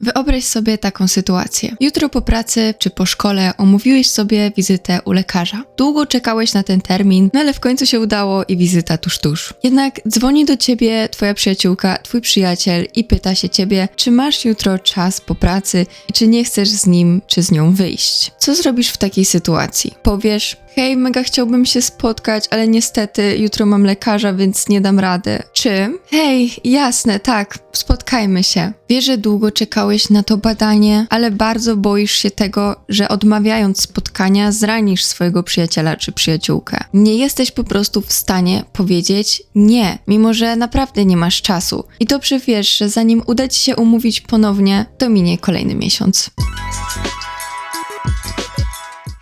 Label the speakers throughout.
Speaker 1: Wyobraź sobie taką sytuację. Jutro po pracy czy po szkole omówiłeś sobie wizytę u lekarza. Długo czekałeś na ten termin, no ale w końcu się udało i wizyta tuż tuż. Jednak dzwoni do ciebie twoja przyjaciółka, twój przyjaciel i pyta się ciebie, czy masz jutro czas po pracy i czy nie chcesz z nim czy z nią wyjść. Co zrobisz w takiej sytuacji? Powiesz, hej, mega chciałbym się spotkać, ale niestety jutro mam lekarza, więc nie dam rady. Czy, hej, jasne, tak, spotkajmy się. Wiesz, że długo czekałeś na to badanie, ale bardzo boisz się tego, że odmawiając spotkania zranisz swojego przyjaciela czy przyjaciółkę. Nie jesteś po prostu w stanie powiedzieć nie, mimo że naprawdę nie masz czasu. I dobrze wiesz, że zanim uda ci się umówić ponownie, to minie kolejny miesiąc.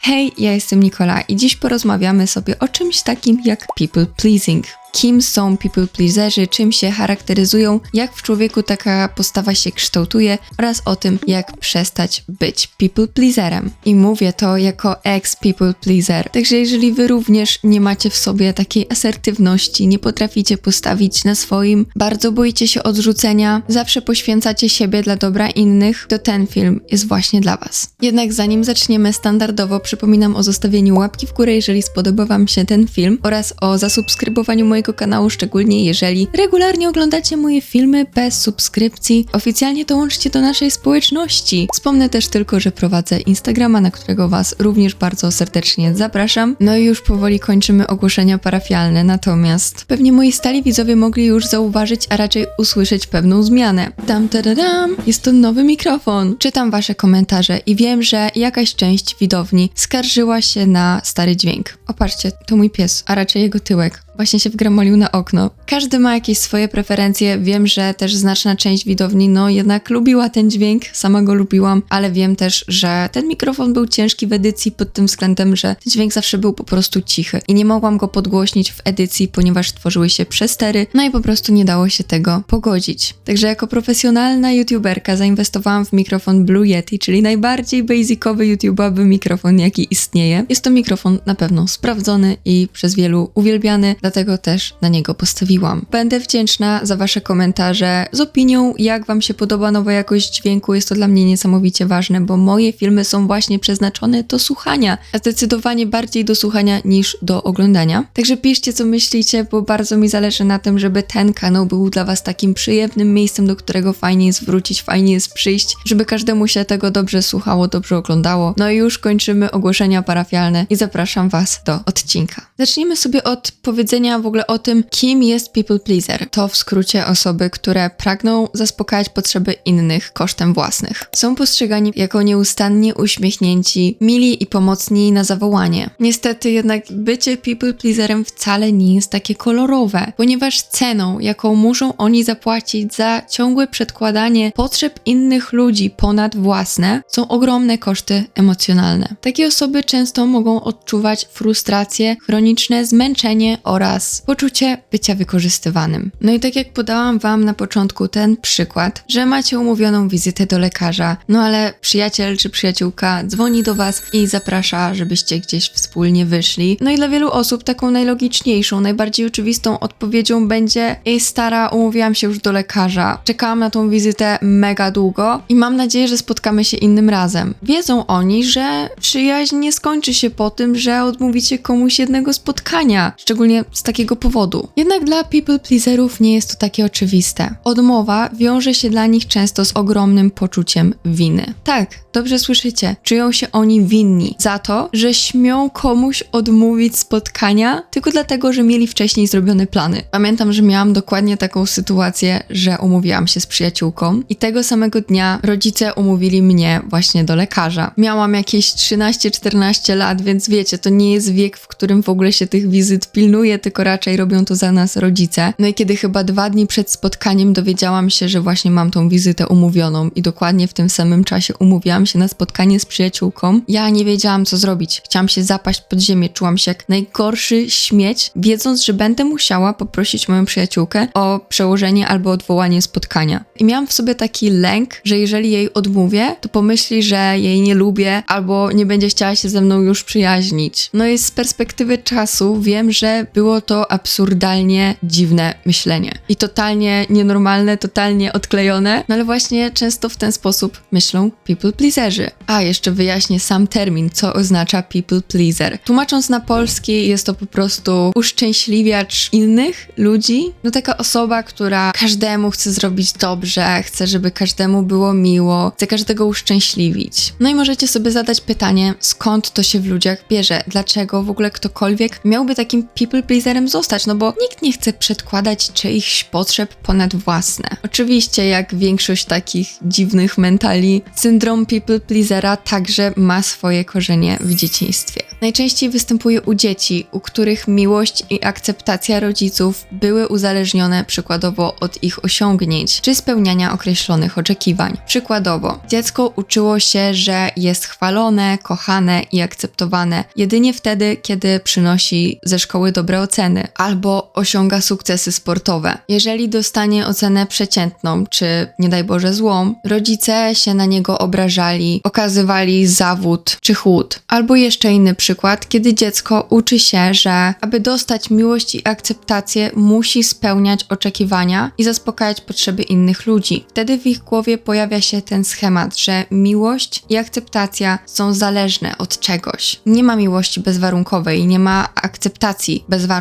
Speaker 1: Hej, ja jestem Nikola i dziś porozmawiamy sobie o czymś takim jak people pleasing. Kim są people pleaserzy, czym się charakteryzują, jak w człowieku taka postawa się kształtuje oraz o tym, jak przestać być people pleaserem. I mówię to jako ex people pleaser. Także jeżeli wy również nie macie w sobie takiej asertywności, nie potraficie postawić na swoim, bardzo boicie się odrzucenia, zawsze poświęcacie siebie dla dobra innych, to ten film jest właśnie dla was. Jednak zanim zaczniemy standardowo, przypominam o zostawieniu łapki w górę, jeżeli spodoba wam się ten film oraz o zasubskrybowaniu mojego kanału, szczególnie jeżeli regularnie oglądacie moje filmy bez subskrypcji. Oficjalnie dołączcie do naszej społeczności. Wspomnę też tylko, że prowadzę Instagrama, na którego Was również bardzo serdecznie zapraszam. No i już powoli kończymy ogłoszenia parafialne, natomiast pewnie moi stali widzowie mogli już zauważyć, a raczej usłyszeć pewną zmianę. Tam, tadadam, jest to nowy mikrofon. Czytam Wasze komentarze i wiem, że jakaś część widowni skarżyła się na stary dźwięk. Opatrzcie, to mój pies, a raczej jego tyłek właśnie się wgramolił na okno. Każdy ma jakieś swoje preferencje. Wiem, że też znaczna część widowni, no jednak lubiła ten dźwięk, sama go lubiłam, ale wiem też, że ten mikrofon był ciężki w edycji pod tym względem, że ten dźwięk zawsze był po prostu cichy i nie mogłam go podgłośnić w edycji, ponieważ tworzyły się przestery, no i po prostu nie dało się tego pogodzić. Także jako profesjonalna youtuberka zainwestowałam w mikrofon Blue Yeti, czyli najbardziej basicowy youtubowy mikrofon, jaki istnieje. Jest to mikrofon na pewno sprawdzony i przez wielu uwielbiany, dlatego też na niego postawiłam. Będę wdzięczna za Wasze komentarze z opinią, jak Wam się podoba nowa jakość dźwięku. Jest to dla mnie niesamowicie ważne, bo moje filmy są właśnie przeznaczone do słuchania, a zdecydowanie bardziej do słuchania niż do oglądania. Także piszcie, co myślicie, bo bardzo mi zależy na tym, żeby ten kanał był dla Was takim przyjemnym miejscem, do którego fajnie jest wrócić, fajnie jest przyjść, żeby każdemu się tego dobrze słuchało, dobrze oglądało. No i już kończymy ogłoszenia parafialne i zapraszam Was do odcinka. Zacznijmy sobie od powiedzenia, powiedzenia w ogóle o tym, kim jest people pleaser. To w skrócie osoby, które pragną zaspokajać potrzeby innych kosztem własnych. Są postrzegani jako nieustannie uśmiechnięci, mili i pomocni na zawołanie. Niestety jednak bycie people pleaserem wcale nie jest takie kolorowe, ponieważ ceną, jaką muszą oni zapłacić za ciągłe przedkładanie potrzeb innych ludzi ponad własne, są ogromne koszty emocjonalne. Takie osoby często mogą odczuwać frustrację, chroniczne zmęczenie oraz oraz poczucie bycia wykorzystywanym. No i tak jak podałam Wam na początku ten przykład, że macie umówioną wizytę do lekarza, no ale przyjaciel czy przyjaciółka dzwoni do Was i zaprasza, żebyście gdzieś wspólnie wyszli. No i dla wielu osób taką najlogiczniejszą, najbardziej oczywistą odpowiedzią będzie: Ej, stara, umówiłam się już do lekarza. Czekałam na tą wizytę mega długo i mam nadzieję, że spotkamy się innym razem. Wiedzą oni, że przyjaźń nie skończy się po tym, że odmówicie komuś jednego spotkania, szczególnie z takiego powodu. Jednak dla people pleaserów nie jest to takie oczywiste. Odmowa wiąże się dla nich często z ogromnym poczuciem winy. Tak, dobrze słyszycie, czują się oni winni za to, że śmią komuś odmówić spotkania tylko dlatego, że mieli wcześniej zrobione plany. Pamiętam, że miałam dokładnie taką sytuację, że umówiłam się z przyjaciółką i tego samego dnia rodzice umówili mnie właśnie do lekarza. Miałam jakieś 13-14 lat, więc wiecie, to nie jest wiek, w którym w ogóle się tych wizyt pilnuje, tylko raczej robią to za nas rodzice. No i kiedy chyba dwa dni przed spotkaniem dowiedziałam się, że właśnie mam tą wizytę umówioną i dokładnie w tym samym czasie umówiłam się na spotkanie z przyjaciółką, ja nie wiedziałam co zrobić. Chciałam się zapaść pod ziemię, czułam się jak najgorszy śmieć, wiedząc, że będę musiała poprosić moją przyjaciółkę o przełożenie albo odwołanie spotkania. I miałam w sobie taki lęk, że jeżeli jej odmówię, to pomyśli, że jej nie lubię albo nie będzie chciała się ze mną już przyjaźnić. No i z perspektywy czasu wiem, że było było to absurdalnie dziwne myślenie. I totalnie nienormalne, totalnie odklejone, no ale właśnie często w ten sposób myślą people pleaserzy. A, jeszcze wyjaśnię sam termin, co oznacza people pleaser. Tłumacząc na polski, jest to po prostu uszczęśliwiacz innych ludzi. No taka osoba, która każdemu chce zrobić dobrze, chce, żeby każdemu było miło, chce każdego uszczęśliwić. No i możecie sobie zadać pytanie, skąd to się w ludziach bierze? Dlaczego w ogóle ktokolwiek miałby takim people zostać? No bo nikt nie chce przedkładać czyichś potrzeb ponad własne. Oczywiście, jak większość takich dziwnych mentali, syndrom people pleasera także ma swoje korzenie w dzieciństwie. Najczęściej występuje u dzieci, u których miłość i akceptacja rodziców były uzależnione przykładowo od ich osiągnięć czy spełniania określonych oczekiwań. Przykładowo, dziecko uczyło się, że jest chwalone, kochane i akceptowane jedynie wtedy, kiedy przynosi ze szkoły dobre oceny albo osiąga sukcesy sportowe. Jeżeli dostanie ocenę przeciętną czy nie daj Boże złą, rodzice się na niego obrażali, okazywali zawód czy chłód. Albo jeszcze inny przykład, kiedy dziecko uczy się, że aby dostać miłość i akceptację, musi spełniać oczekiwania i zaspokajać potrzeby innych ludzi. Wtedy w ich głowie pojawia się ten schemat, że miłość i akceptacja są zależne od czegoś. Nie ma miłości bezwarunkowej, nie ma akceptacji bezwarunkowej.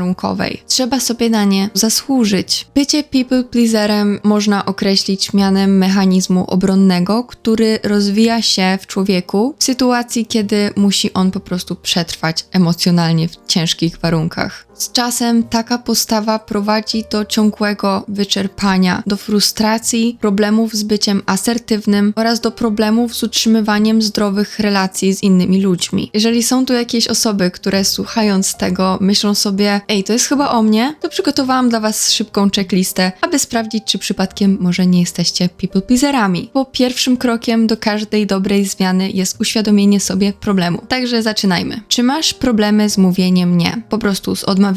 Speaker 1: Trzeba sobie na nie zasłużyć. Bycie people pleaserem można określić mianem mechanizmu obronnego, który rozwija się w człowieku w sytuacji, kiedy musi on po prostu przetrwać emocjonalnie w ciężkich warunkach. Z czasem taka postawa prowadzi do ciągłego wyczerpania, do frustracji, problemów z byciem asertywnym oraz do problemów z utrzymywaniem zdrowych relacji z innymi ludźmi. Jeżeli są tu jakieś osoby, które słuchając tego myślą sobie, ej, to jest chyba o mnie, to przygotowałam dla Was szybką checklistę, aby sprawdzić, czy przypadkiem może nie jesteście people pleaserami. Bo pierwszym krokiem do każdej dobrej zmiany jest uświadomienie sobie problemu. Także zaczynajmy. Czy masz problemy z mówieniem nie? Po prostu z odmawianiem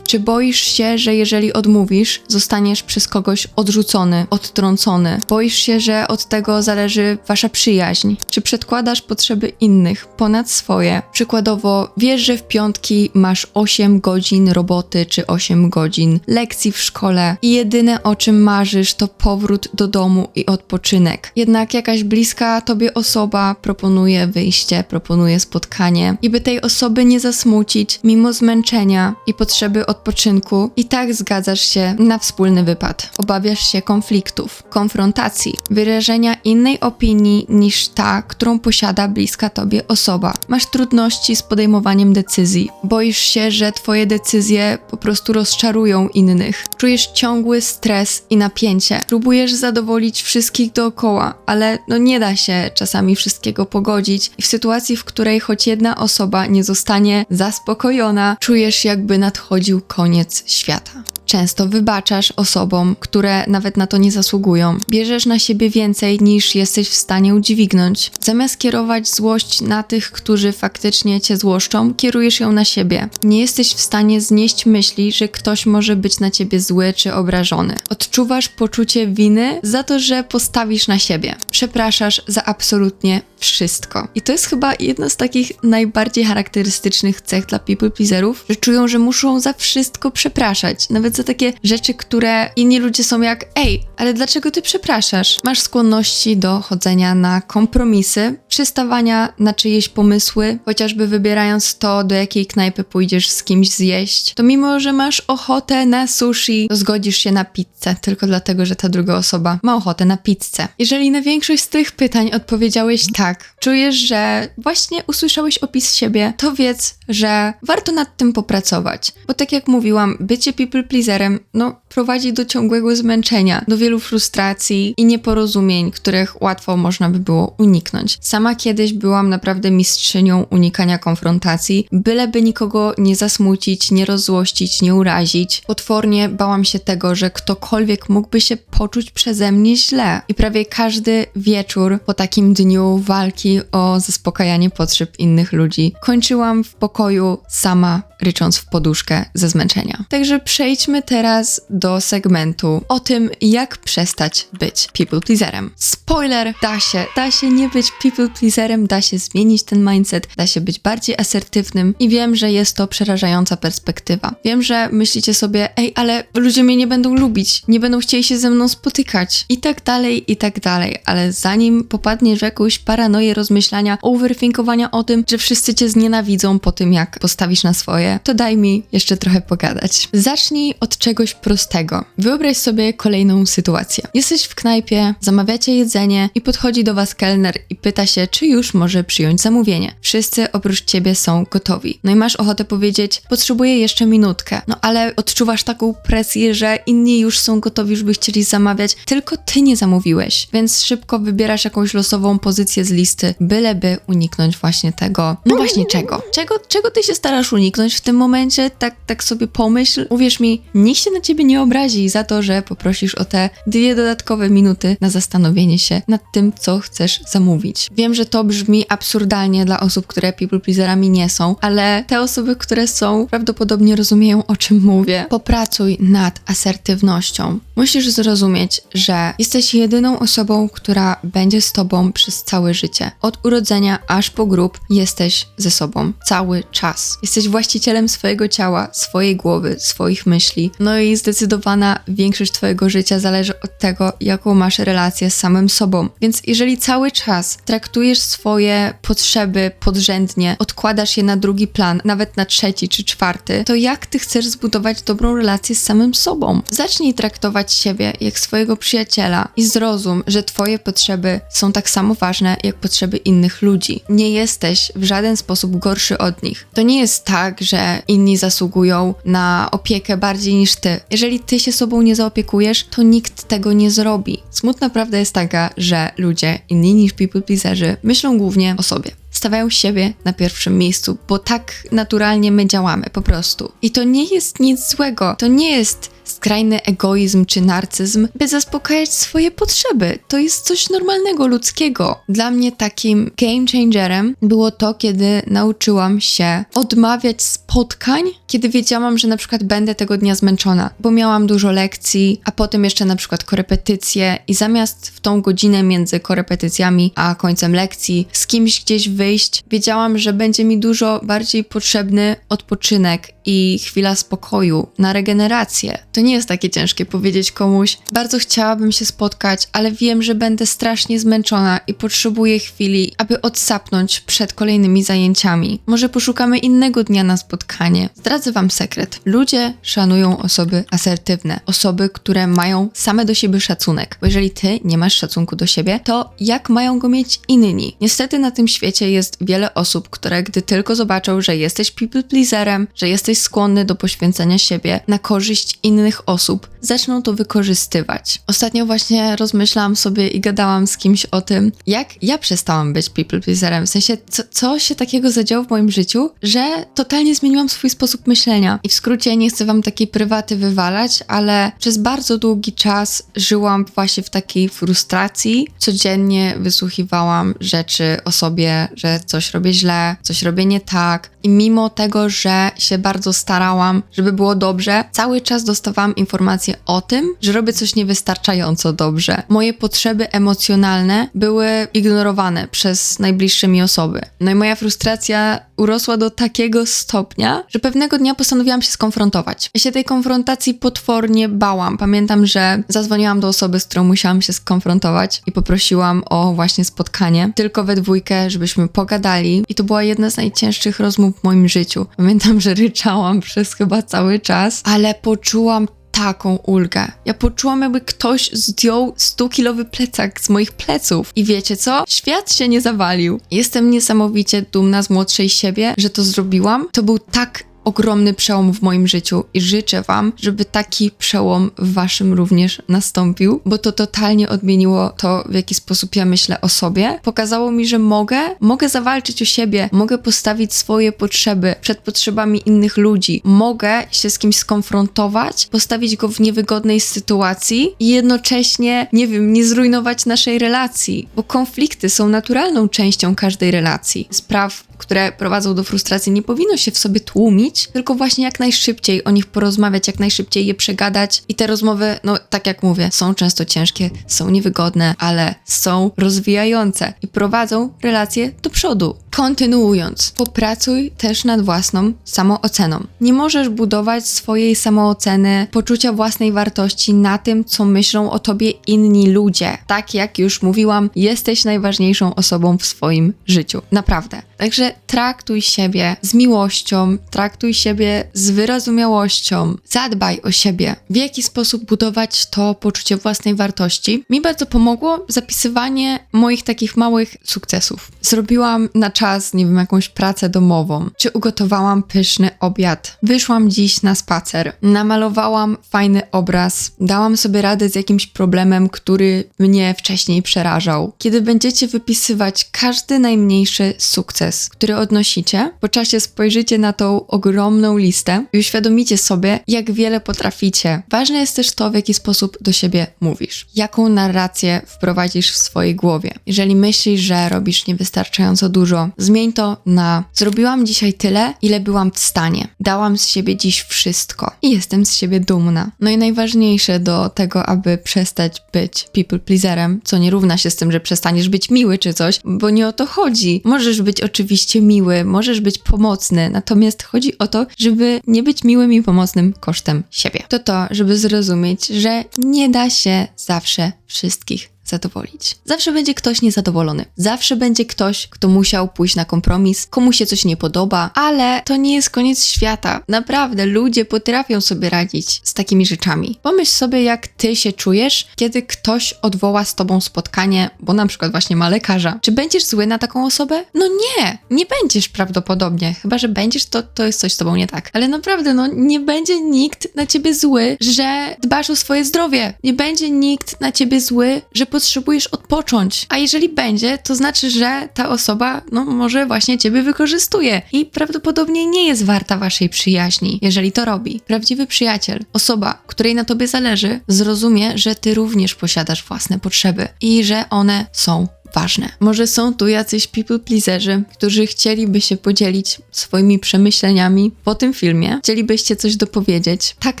Speaker 1: Czy boisz się, że jeżeli odmówisz, zostaniesz przez kogoś odrzucony, odtrącony? Boisz się, że od tego zależy wasza przyjaźń? Czy przedkładasz potrzeby innych ponad swoje? Przykładowo, wiesz, że w piątki masz 8 godzin roboty czy 8 godzin lekcji w szkole i jedyne o czym marzysz to powrót do domu i odpoczynek. Jednak jakaś bliska tobie osoba proponuje wyjście, proponuje spotkanie i by tej osoby nie zasmucić, mimo zmęczenia i potrzeby odpoczynku, i tak zgadzasz się na wspólny wypad. Obawiasz się konfliktów, konfrontacji, wyrażenia innej opinii niż ta, którą posiada bliska tobie osoba. Masz trudności z podejmowaniem decyzji. Boisz się, że twoje decyzje po prostu rozczarują innych. Czujesz ciągły stres i napięcie. Próbujesz zadowolić wszystkich dookoła, ale no nie da się czasami wszystkiego pogodzić i w sytuacji, w której choć jedna osoba nie zostanie zaspokojona, czujesz jakby nadchodził koniec świata. Często wybaczasz osobom, które nawet na to nie zasługują. Bierzesz na siebie więcej niż jesteś w stanie udźwignąć. Zamiast kierować złość na tych, którzy faktycznie cię złoszczą, kierujesz ją na siebie. Nie jesteś w stanie znieść myśli, że ktoś może być na ciebie zły czy obrażony. Odczuwasz poczucie winy za to, że postawisz na siebie. Przepraszasz za absolutnie wszystko. I to jest chyba jedna z takich najbardziej charakterystycznych cech dla people pleaserów, że czują, że muszą za wszystko przepraszać. Nawet za takie rzeczy, które inni ludzie są jak, ej, ale dlaczego ty przepraszasz? Masz skłonności do chodzenia na kompromisy, przystawania na czyjeś pomysły, chociażby wybierając to, do jakiej knajpy pójdziesz z kimś zjeść, to mimo, że masz ochotę na sushi, to zgodzisz się na pizzę, tylko dlatego, że ta druga osoba ma ochotę na pizzę. Jeżeli na większość z tych pytań odpowiedziałeś tak, tak czujesz, że właśnie usłyszałeś opis siebie, to wiedz, że warto nad tym popracować. Bo tak jak mówiłam, bycie people pleaserem, no, prowadzi do ciągłego zmęczenia, do wielu frustracji i nieporozumień, których łatwo można by było uniknąć. Sama kiedyś byłam naprawdę mistrzynią unikania konfrontacji, byleby nikogo nie zasmucić, nie rozzłościć, nie urazić. Potwornie bałam się tego, że ktokolwiek mógłby się poczuć przeze mnie źle. I prawie każdy wieczór po takim dniu walki o zaspokajanie potrzeb innych ludzi kończyłam w pokoju sama, rycząc w poduszkę ze zmęczenia. Także przejdźmy teraz do segmentu o tym, jak przestać być people pleaserem. Spoiler, da się, da się nie być people pleaserem, da się zmienić ten mindset, da się być bardziej asertywnym i wiem, że jest to przerażająca perspektywa. Wiem, że myślicie sobie, ej, ale ludzie mnie nie będą lubić, nie będą chcieli się ze mną spotykać i tak dalej, i tak dalej, ale zanim popadniesz w jakąś paranoję rozmyślania, overthinkowania o tym, że wszyscy cię znienawidzą po tym, jak postawisz na swoje, to daj mi jeszcze trochę pogadać. Zacznij od czegoś prostego. Wyobraź sobie kolejną sytuację. Jesteś w knajpie, zamawiacie jedzenie i podchodzi do was kelner i pyta się, czy już może przyjąć zamówienie. Wszyscy oprócz ciebie są gotowi. No i masz ochotę powiedzieć, potrzebuję jeszcze minutkę. No ale odczuwasz taką presję, że inni już są gotowi, już by chcieli zamawiać, tylko ty nie zamówiłeś. Więc szybko wybierasz jakąś losową pozycję z listy, byleby uniknąć właśnie tego. No właśnie czego? Czego, czego ty się starasz uniknąć w tym momencie? Tak, tak sobie pomyśl. Uwierz mi, nikt się na ciebie nie obrazi za to, że poprosisz o te dwie dodatkowe minuty na zastanowienie się nad tym, co chcesz zamówić. Wiem, że to brzmi absurdalnie dla osób, które people pleaserami nie są, ale te osoby, które są, prawdopodobnie rozumieją, o czym mówię. Popracuj nad asertywnością. Musisz zrozumieć, że jesteś jedyną osobą, która będzie z tobą przez całe życie. Od urodzenia aż po grób jesteś ze sobą cały czas. Jesteś właścicielem swojego ciała, swojej głowy, swoich myśli. No i zdecydowana większość twojego życia zależy od tego, jaką masz relację z samym sobą. Więc jeżeli cały czas traktujesz swoje potrzeby podrzędnie, odkładasz je na drugi plan, nawet na trzeci czy czwarty, to jak ty chcesz zbudować dobrą relację z samym sobą? Zacznij traktować siebie jak swojego przyjaciela i zrozum, że twoje potrzeby są tak samo ważne jak potrzeby innych ludzi. Nie jesteś w żaden sposób gorszy od nich. To nie jest tak, że inni zasługują na opiekę bardziej niż ty. Jeżeli ty się sobą nie zaopiekujesz, to nikt tego nie zrobi. Smutna prawda jest taka, że ludzie inni niż people pleaserzy myślą głównie o sobie stawiają siebie na pierwszym miejscu, bo tak naturalnie my działamy po prostu. I to nie jest nic złego. To nie jest skrajny egoizm czy narcyzm, by zaspokajać swoje potrzeby. To jest coś normalnego, ludzkiego. Dla mnie takim game changerem było to, kiedy nauczyłam się odmawiać spotkań, kiedy wiedziałam, że na przykład będę tego dnia zmęczona, bo miałam dużo lekcji, a potem jeszcze na przykład korepetycje i zamiast w tą godzinę między korepetycjami a końcem lekcji z kimś gdzieś wyjść, wiedziałam, że będzie mi dużo bardziej potrzebny odpoczynek i chwila spokoju na regenerację. To nie jest takie ciężkie powiedzieć komuś, bardzo chciałabym się spotkać, ale wiem, że będę strasznie zmęczona i potrzebuję chwili, aby odsapnąć przed kolejnymi zajęciami. Może poszukamy innego dnia na spotkanie. Zdradzę Wam sekret. Ludzie szanują osoby asertywne, osoby, które mają same do siebie szacunek. Bo jeżeli Ty nie masz szacunku do siebie, to jak mają go mieć inni? Niestety na tym świecie jest wiele osób, które gdy tylko zobaczą, że jesteś people pleaserem, że jesteś skłonny do poświęcenia siebie na korzyść innych osób, zaczną to wykorzystywać. Ostatnio właśnie rozmyślałam sobie i gadałam z kimś o tym, jak ja przestałam być people pleaserem. W sensie, co, co się takiego zadziało w moim życiu, że totalnie zmieniłam swój sposób myślenia. I w skrócie nie chcę wam takiej prywaty wywalać, ale przez bardzo długi czas żyłam właśnie w takiej frustracji. Codziennie wysłuchiwałam rzeczy o sobie, że coś robię źle, coś robię nie tak. I mimo tego, że się bardzo starałam, żeby było dobrze, cały czas dostawałam informacje o tym, że robię coś niewystarczająco dobrze. Moje potrzeby emocjonalne były ignorowane przez najbliższe mi osoby. No i moja frustracja urosła do takiego stopnia, że pewnego dnia postanowiłam się skonfrontować. Ja się tej konfrontacji potwornie bałam. Pamiętam, że zadzwoniłam do osoby, z którą musiałam się skonfrontować i poprosiłam o właśnie spotkanie, tylko we dwójkę, żebyśmy pogadali. I to była jedna z najcięższych rozmów w moim życiu. Pamiętam, że ryczałam przez chyba cały czas, ale poczułam taką ulgę. Ja poczułam, jakby ktoś zdjął 100-kilowy plecak z moich pleców. I wiecie co? Świat się nie zawalił. Jestem niesamowicie dumna z młodszej siebie, że to zrobiłam. To był tak ogromny przełom w moim życiu i życzę Wam, żeby taki przełom w Waszym również nastąpił, bo to totalnie odmieniło to, w jaki sposób ja myślę o sobie. Pokazało mi, że mogę, mogę zawalczyć o siebie, mogę postawić swoje potrzeby przed potrzebami innych ludzi, mogę się z kimś skonfrontować, postawić go w niewygodnej sytuacji i jednocześnie, nie wiem, nie zrujnować naszej relacji, bo konflikty są naturalną częścią każdej relacji. Spraw które prowadzą do frustracji, nie powinno się w sobie tłumić, tylko właśnie jak najszybciej o nich porozmawiać, jak najszybciej je przegadać. I te rozmowy, no tak jak mówię, są często ciężkie, są niewygodne, ale są rozwijające i prowadzą relacje do przodu. Kontynuując, popracuj też nad własną samooceną. Nie możesz budować swojej samooceny, poczucia własnej wartości na tym, co myślą o tobie inni ludzie. Tak jak już mówiłam, jesteś najważniejszą osobą w swoim życiu. Naprawdę. Także traktuj siebie z miłością, traktuj siebie z wyrozumiałością, zadbaj o siebie. W jaki sposób budować to poczucie własnej wartości? Mi bardzo pomogło zapisywanie moich takich małych sukcesów. Zrobiłam na czas, nie wiem, jakąś pracę domową, czy ugotowałam pyszny obiad, wyszłam dziś na spacer, namalowałam fajny obraz, dałam sobie radę z jakimś problemem, który mnie wcześniej przerażał. Kiedy będziecie wypisywać każdy najmniejszy sukces, który odnosicie, po czasie spojrzycie na tą ogromną listę i uświadomicie sobie, jak wiele potraficie. Ważne jest też to, w jaki sposób do siebie mówisz. Jaką narrację wprowadzisz w swojej głowie. Jeżeli myślisz, że robisz niewystarczająco dużo, zmień to na zrobiłam dzisiaj tyle, ile byłam w stanie. Dałam z siebie dziś wszystko i jestem z siebie dumna. No i najważniejsze do tego, aby przestać być people pleaserem, co nie równa się z tym, że przestaniesz być miły czy coś, bo nie o to chodzi. Możesz być oczywiście miły, możesz być pomocny, natomiast chodzi o to, żeby nie być miłym i pomocnym kosztem siebie. To to, żeby zrozumieć, że nie da się zawsze wszystkich zadowolić. Zawsze będzie ktoś niezadowolony. Zawsze będzie ktoś, kto musiał pójść na kompromis, komu się coś nie podoba, ale to nie jest koniec świata. Naprawdę, ludzie potrafią sobie radzić z takimi rzeczami. Pomyśl sobie, jak ty się czujesz, kiedy ktoś odwoła z tobą spotkanie, bo na przykład właśnie ma lekarza. Czy będziesz zły na taką osobę? No nie, nie będziesz prawdopodobnie. Chyba, że będziesz, to, to jest coś z tobą nie tak. Ale naprawdę, no nie będzie nikt na ciebie zły, że dbasz o swoje zdrowie. Nie będzie nikt na ciebie zły, że potrzebujesz odpocząć. A jeżeli będzie, to znaczy, że ta osoba, no może właśnie ciebie wykorzystuje i prawdopodobnie nie jest warta waszej przyjaźni, jeżeli to robi. Prawdziwy przyjaciel, osoba, której na tobie zależy, zrozumie, że ty również posiadasz własne potrzeby i że one są ważne. Może są tu jacyś people pleaserzy, którzy chcieliby się podzielić swoimi przemyśleniami po tym filmie. Chcielibyście coś dopowiedzieć. Tak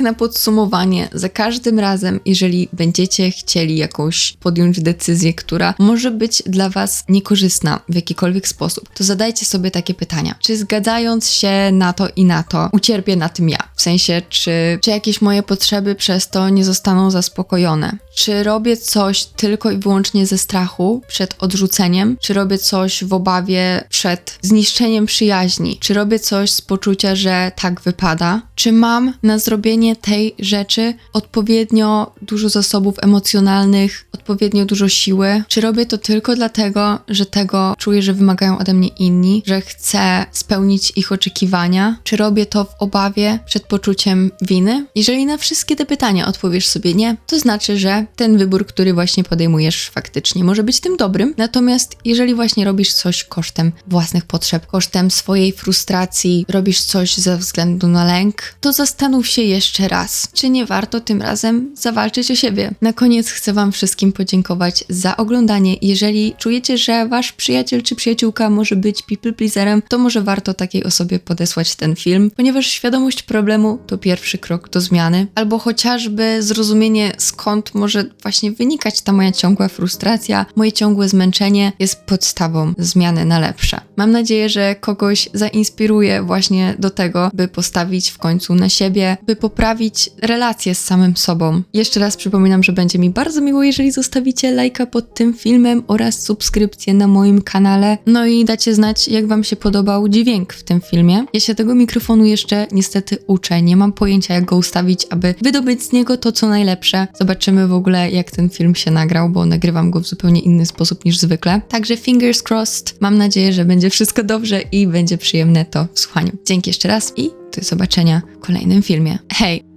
Speaker 1: na podsumowanie, za każdym razem, jeżeli będziecie chcieli jakąś podjąć decyzję, która może być dla Was niekorzystna w jakikolwiek sposób, to zadajcie sobie takie pytania. Czy zgadzając się na to i na to, ucierpię na tym ja? W sensie, czy, czy jakieś moje potrzeby przez to nie zostaną zaspokojone? Czy robię coś tylko i wyłącznie ze strachu przed odrzuceniem? Czy robię coś w obawie przed zniszczeniem przyjaźni? Czy robię coś z poczucia, że tak wypada? Czy mam na zrobienie tej rzeczy odpowiednio dużo zasobów emocjonalnych, odpowiednio dużo siły? Czy robię to tylko dlatego, że tego czuję, że wymagają ode mnie inni, że chcę spełnić ich oczekiwania? Czy robię to w obawie przed poczuciem winy? Jeżeli na wszystkie te pytania odpowiesz sobie nie, to znaczy, że ten wybór, który właśnie podejmujesz, faktycznie może być tym dobrym. Natomiast jeżeli właśnie robisz coś kosztem własnych potrzeb, kosztem swojej frustracji, robisz coś ze względu na lęk, to zastanów się jeszcze raz, czy nie warto tym razem zawalczyć o siebie. Na koniec chcę Wam wszystkim podziękować za oglądanie. Jeżeli czujecie, że Wasz przyjaciel czy przyjaciółka może być people pleaserem, to może warto takiej osobie podesłać ten film, ponieważ świadomość problemu to pierwszy krok do zmiany, albo chociażby zrozumienie skąd może właśnie wynikać ta moja ciągła frustracja, moje ciągłe zmęczenie jest podstawą zmiany na lepsze. Mam nadzieję, że kogoś zainspiruje właśnie do tego, by postawić w końcu na siebie, by poprawić relacje z samym sobą. Jeszcze raz przypominam, że będzie mi bardzo miło, jeżeli zostawicie lajka pod tym filmem oraz subskrypcję na moim kanale. No i dacie znać, jak Wam się podobał dźwięk w tym filmie. Ja się tego mikrofonu jeszcze niestety uczę, nie mam pojęcia, jak go ustawić, aby wydobyć z niego to, co najlepsze. Zobaczymy w ogóle, jak ten film się nagrał, bo nagrywam go w zupełnie inny sposób niż zwykle. Także fingers crossed. Mam nadzieję, że będzie wszystko dobrze i będzie przyjemne to w słuchaniu. Dzięki jeszcze raz i do zobaczenia w kolejnym filmie. Hej!